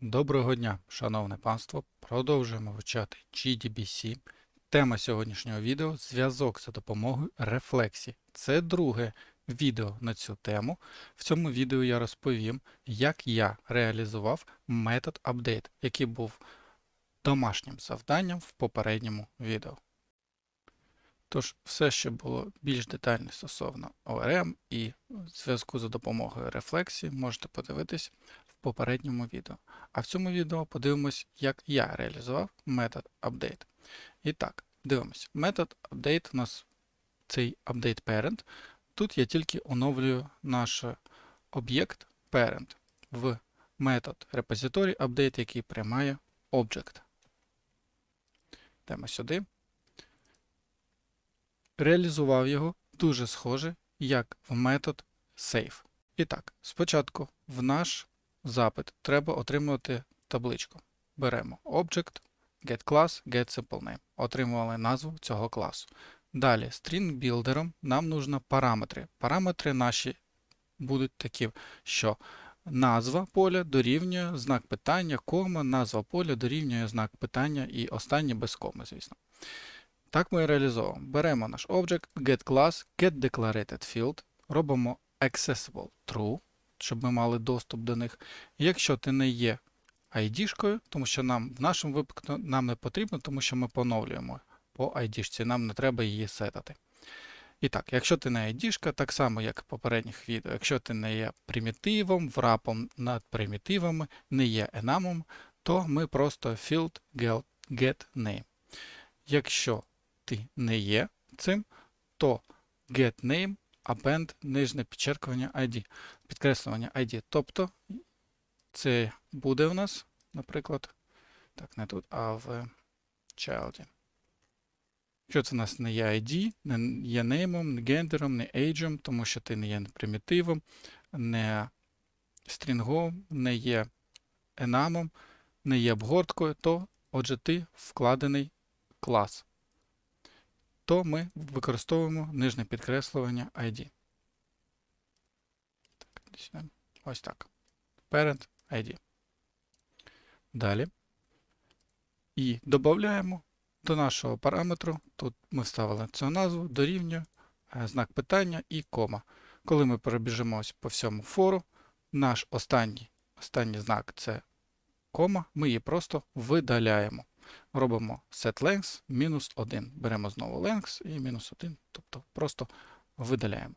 Доброго дня, шановне панство. Продовжуємо вивчати GDBC. Тема сьогоднішнього відео зв'язок за допомогою рефлексії. Це друге відео на цю тему. В цьому відео я розповім, як я реалізував метод update, який був домашнім завданням в попередньому відео. Тож, все, що було більш детально стосовно ORM і зв'язку за допомогою рефлексії, можете подивитись в попередньому відео. А в цьому відео подивимось, як я реалізував метод update. І так, дивимось. Метод update у нас цей update parent. Тут я тільки оновлюю наш об'єкт parent в метод repository update, який приймає object. Йдемо сюди. Реалізував його дуже схоже, як в метод save. І так, спочатку в наш запит треба отримувати табличку. Беремо Object, getClass, getSimpleName. Отримували назву цього класу. Далі, builder нам нужно параметри. Параметри наші будуть такі, що назва поля дорівнює знак питання, кома, назва поля дорівнює знак питання і останнє без коми, звісно. Так ми і реалізовуємо. Беремо наш Object, getClass, getDeclarated робимо accessible true, щоб ми мали доступ до них. Якщо ти не є ID-шкою, тому що нам в нашому випадку нам не потрібно, тому що ми поновлюємо по ID-шці, нам не треба її сетати. І так, якщо ти не ID-шка, так само, як в попередніх відео, якщо ти не є примітивом, врапом над примітивами, не є enamом, то ми просто field get name. Якщо ти не є цим, то get name append нижнє підчеркування ID, підкреслювання ID. Тобто це буде у нас, наприклад, так, не тут, а в child. Якщо це у нас не є ID, не є неймом, не гендером, не ейджем, тому що ти не є примітивом, не стрінгом, не є enamом, не є обгорткою, то отже ти вкладений клас то ми використовуємо нижнє підкреслювання ID. Ось так. Parent ID. Далі. І додаємо до нашого параметру. Тут ми вставили цю назву, дорівнює, знак питання і кома. Коли ми перебіжимося по всьому фору, наш останній, останній знак це кома, ми її просто видаляємо робимо setLength мінус 1. Беремо знову length і мінус 1, тобто просто видаляємо.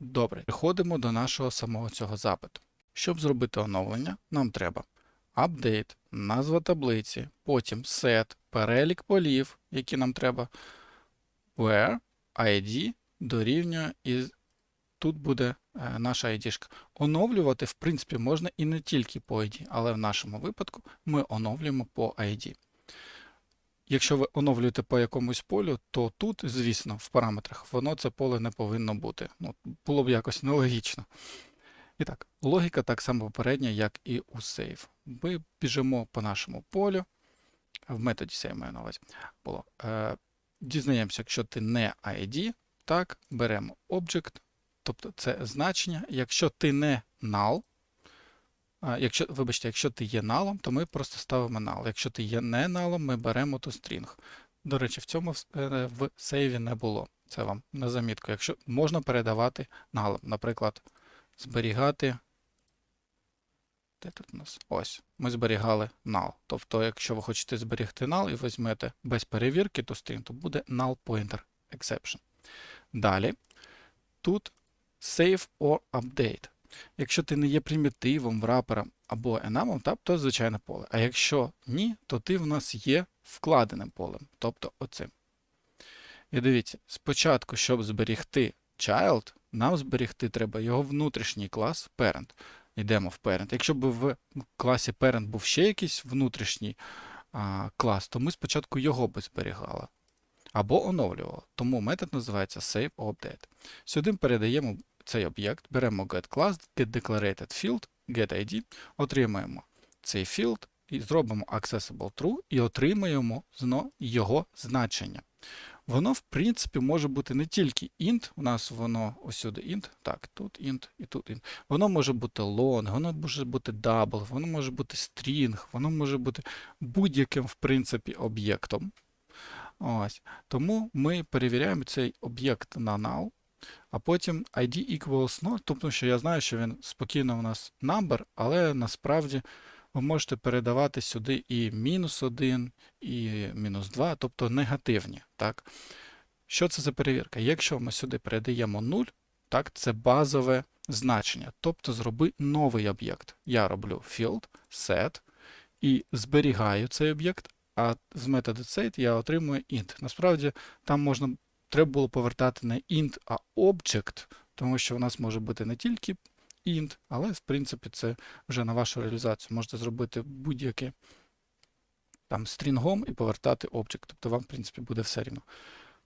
Добре, переходимо до нашого самого цього запиту. Щоб зробити оновлення, нам треба update, назва таблиці, потім set, перелік полів, які нам треба, where ID дорівнює і тут буде е, наша ID. Оновлювати, в принципі, можна і не тільки по ID, але в нашому випадку ми оновлюємо по ID. Якщо ви оновлюєте по якомусь полю, то тут, звісно, в параметрах воно це поле не повинно бути. Ну, Було б якось нелогічно. І так, логіка так само попередня, як і у save. Ми біжимо по нашому полю. В методі save маю на увазі було. Е, Дізнаємося, якщо ти не ID, так, беремо object, тобто це значення. Якщо ти не null, Якщо, Вибачте, якщо ти є налом, то ми просто ставимо null. Якщо ти є не налом, ми беремо ту стрінг. До речі, в цьому е, в сейві не було. Це вам на замітку. Якщо можна передавати налом, наприклад, зберігати. Де тут у нас? Ось. Ми зберігали null. Тобто, якщо ви хочете зберігти null і візьмете без перевірки ту стрінг, то буде null pointer exception. Далі, тут save or update. Якщо ти не є примітивом, врапером або енамом, то звичайне поле. А якщо ні, то ти в нас є вкладеним полем, тобто оцим. І дивіться, спочатку, щоб зберігти child, нам зберігти треба його внутрішній клас parent. Йдемо в parent. Якщо б в класі parent був ще якийсь внутрішній а, клас, то ми спочатку його би зберігали. Або оновлювали. Тому метод називається SaveOpdate. Сюди передаємо цей об'єкт, беремо getClass, getDeclarated getID, отримаємо цей field і зробимо accessible true і отримаємо його значення. Воно, в принципі, може бути не тільки int, у нас воно ось сюди int, так, тут int і тут int. Воно може бути long, воно може бути double, воно може бути string, воно може бути будь-яким, в принципі, об'єктом. Ось. Тому ми перевіряємо цей об'єкт на null, а потім ID equals 0, тобто що я знаю, що він спокійно у нас number, але насправді ви можете передавати сюди і мінус 1, і мінус 2, тобто негативні. Так? Що це за перевірка? Якщо ми сюди передаємо 0, так, це базове значення. Тобто зроби новий об'єкт. Я роблю field, set і зберігаю цей об'єкт, а з методу set я отримую int. Насправді там можна, треба було повертати не int, а object, тому що у нас може бути не тільки int, але в принципі це вже на вашу реалізацію. Можете зробити будь-яке там стрінгом і повертати object. Тобто вам, в принципі, буде все рівно.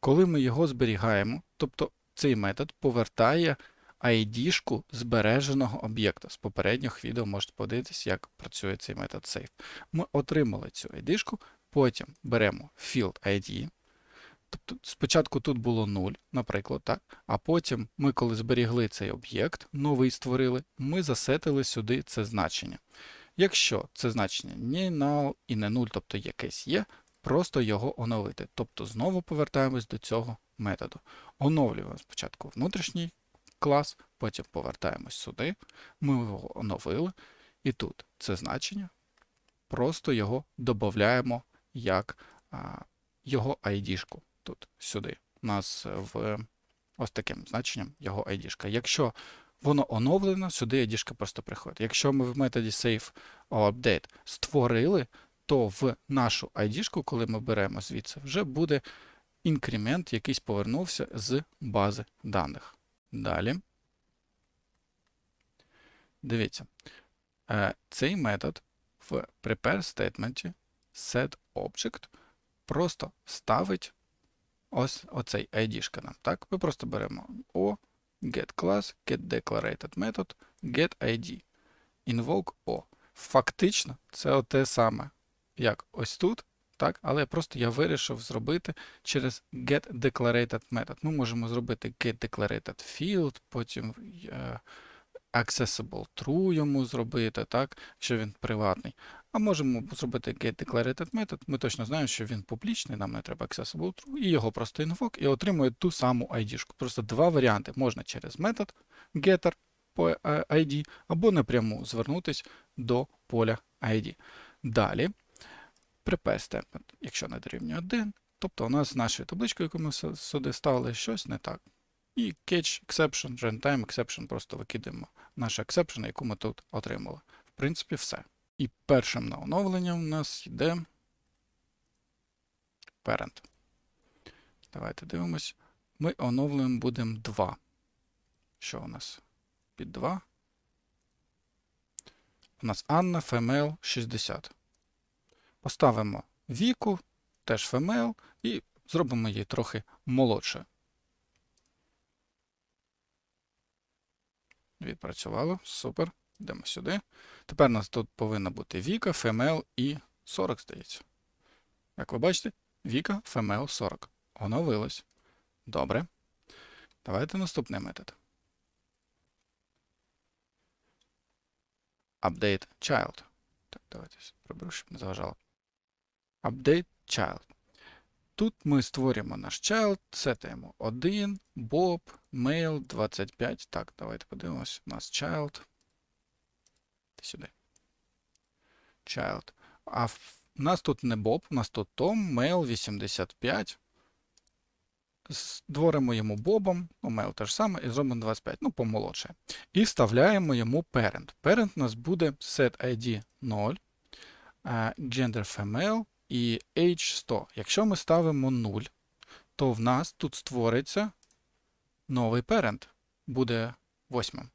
Коли ми його зберігаємо, тобто цей метод повертає ID-шку збереженого об'єкта. З попередніх відео можете подивитись, як працює цей метод save. Ми отримали цю ID-шку, потім беремо field ID. Тобто спочатку тут було 0, наприклад, так? а потім ми, коли зберігли цей об'єкт, новий створили, ми засетили сюди це значення. Якщо це значення не null і не 0, тобто якесь є, просто його оновити. Тобто знову повертаємось до цього методу. Оновлюємо спочатку внутрішній клас, потім повертаємось сюди, ми його оновили, і тут це значення, просто його додаємо як його ID-шку тут сюди. У нас в ось таким значенням його ID-шка. Якщо воно оновлено, сюди ID-шка просто приходить. Якщо ми в методі save or update створили, то в нашу ID-шку, коли ми беремо звідси, вже буде інкремент, якийсь повернувся з бази даних. Далі. Дивіться, е, цей метод в prepare statement setObject просто ставить ось оцей ID нам. Так? Ми просто беремо O, getClass, getDeclarated method, getID, invoke O. Фактично, це те саме, як ось тут, так? але просто я вирішив зробити через getDeclarated метод. Ми можемо зробити getDeclarated field, потім е, accessible true йому зробити, так? що він приватний. А можемо зробити getDeclarated метод. Ми точно знаємо, що він публічний, нам не треба accessible true, і його просто invoke і отримує ту саму ID. -шку. Просто два варіанти. Можна через метод getter по ID, або напряму звернутися до поля ID. Далі, prepare statement, якщо не дорівнює 1, тобто у нас з нашою табличкою, яку ми сюди ставили, щось не так. І catch exception, runtime exception, просто викидаємо наш exception, яку ми тут отримали. В принципі, все. І першим на оновлення у нас йде parent. Давайте дивимось. Ми оновлюємо будемо 2. Що у нас? Під 2. У нас Анна Female 60. Поставимо віку, теж Female, і зробимо її трохи молодше. Відпрацювало. Супер. Йдемо сюди. Тепер у нас тут повинна бути Віка, Female і 40, здається. Як ви бачите, Віка, Female 40. Оновилось. Добре. Давайте наступний метод. Update child. Так, давайте приберу, щоб не заважало. Update child. Тут ми створюємо наш child, сетаємо 1, Bob, mail 25. Так, давайте подивимось. У нас child. Сюди. Child. А в нас тут не Bob, у нас тут Tom, mail 85. Створимо йому Бобом, ну, mail те ж саме, і зробимо 25, ну, помолодше. І вставляємо йому parent. Parent у нас буде setID 0, gender female і age 100. Якщо ми ставимо 0, то в нас тут створиться новий parent. Буде 8.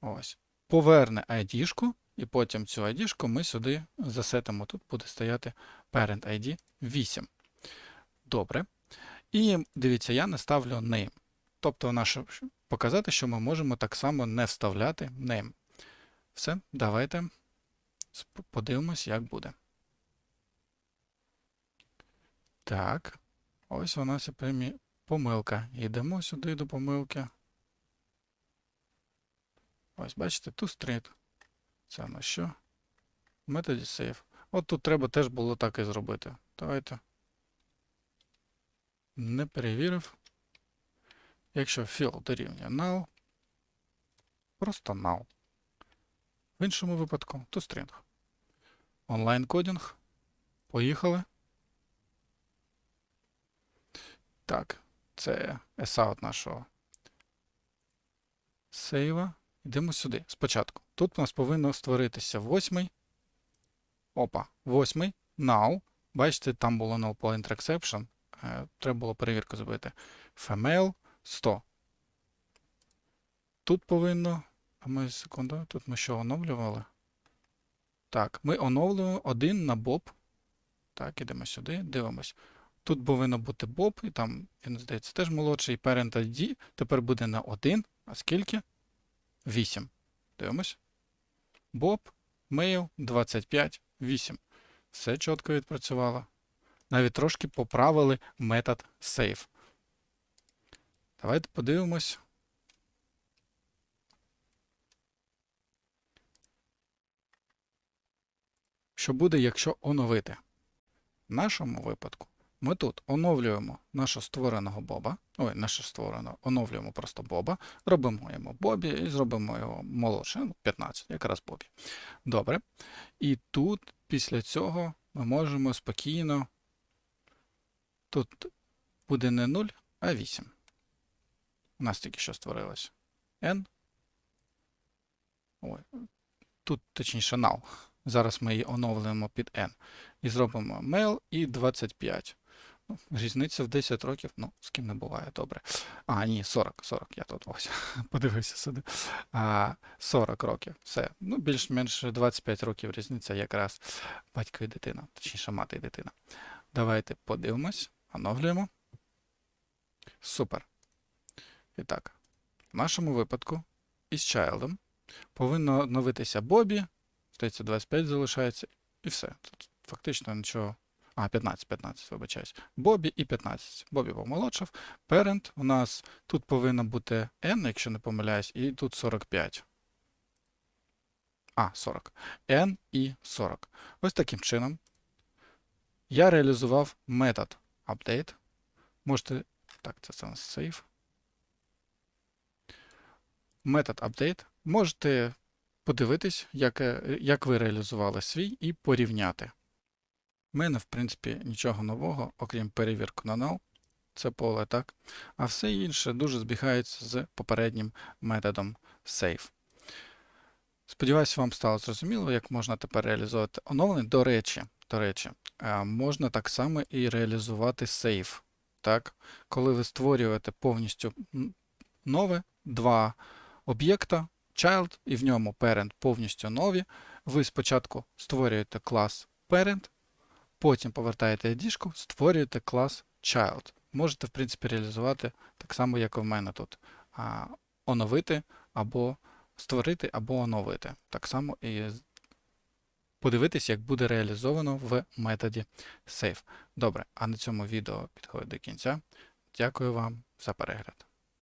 Ось. Поверне ID-шку, і потім цю ID-шку ми сюди засетимо. Тут буде стояти parent ID 8. Добре. І дивіться, я не ставлю name. Тобто, наше, показати, що ми можемо так само не вставляти name. Все, давайте подивимось, як буде. Так. Ось вона ся примі... помилка. Йдемо сюди до помилки. Ось, бачите, toString. Це у нас що? Методі save. От тут треба теж було так і зробити. Давайте. Не перевірив. Якщо fill дорівнює null, просто null. В іншому випадку toString. Онлайн кодінг. Поїхали. Так, це esout нашого сейва. Йдемо сюди. Спочатку. Тут у нас повинно створитися восьмий. Опа, восьмий. Now. Бачите, там було null pointer exception. Е, Треба було перевірку зробити. Female 100. Тут повинно. А ми секунду, тут ми що оновлювали? Так, ми оновлюємо один на Bob. Так, ідемо сюди, дивимось. Тут повинно бути Bob, і там, він, здається, теж молодший. Parent ID тепер буде на 1. А скільки? 8. Дивимось. Bob, mail 25, 8. Все чітко відпрацювало. Навіть трошки поправили метод save. Давайте подивимось. Що буде, якщо оновити? В нашому випадку ми тут оновлюємо нашого створеного боба. Ой, наше створеного, оновлюємо просто боба, робимо йому бобі і зробимо його молодше, ну, 15, якраз бобі. Добре. І тут, після цього, ми можемо спокійно. Тут буде не 0, а 8. У нас тільки що створилось. N. Ой, тут точніше null. Зараз ми її оновлюємо під N. І зробимо mail і 25. Різниця в 10 років, ну, з ким не буває, добре. А, ні, 40, 40, я тут ось подивився сюди. А, 40 років. Все. Ну, більш-менш 25 років різниця якраз батько і дитина, точніше, мати і дитина. Давайте подивимось, оновлюємо. Супер. І так, в нашому випадку із childом повинно оновитися Бобі. Здається, 25 залишається, і все. Тут фактично нічого. А, 15, 15, вибачаюсь. Бобі і 15. Бобі помолодшав. Parent у нас тут повинно бути N, якщо не помиляюсь, і тут 45. А, 40. N і 40. Ось таким чином я реалізував метод update. Можете. Так, це, у нас save. Метод update. Можете подивитись, як, як ви реалізували свій, і порівняти. У мене, в принципі, нічого нового, окрім перевірки на null. Це поле, так? А все інше дуже збігається з попереднім методом save. Сподіваюся, вам стало зрозуміло, як можна тепер реалізувати оновлення. До речі, до речі, е, можна так само і реалізувати save. Так? Коли ви створюєте повністю нове два об'єкта, child, і в ньому parent повністю нові, ви спочатку створюєте клас parent, потім повертаєте ID, створюєте клас child. Можете, в принципі, реалізувати так само, як і в мене тут. А, оновити або створити, або оновити. Так само і подивитись, як буде реалізовано в методі save. Добре, а на цьому відео підходить до кінця. Дякую вам за перегляд.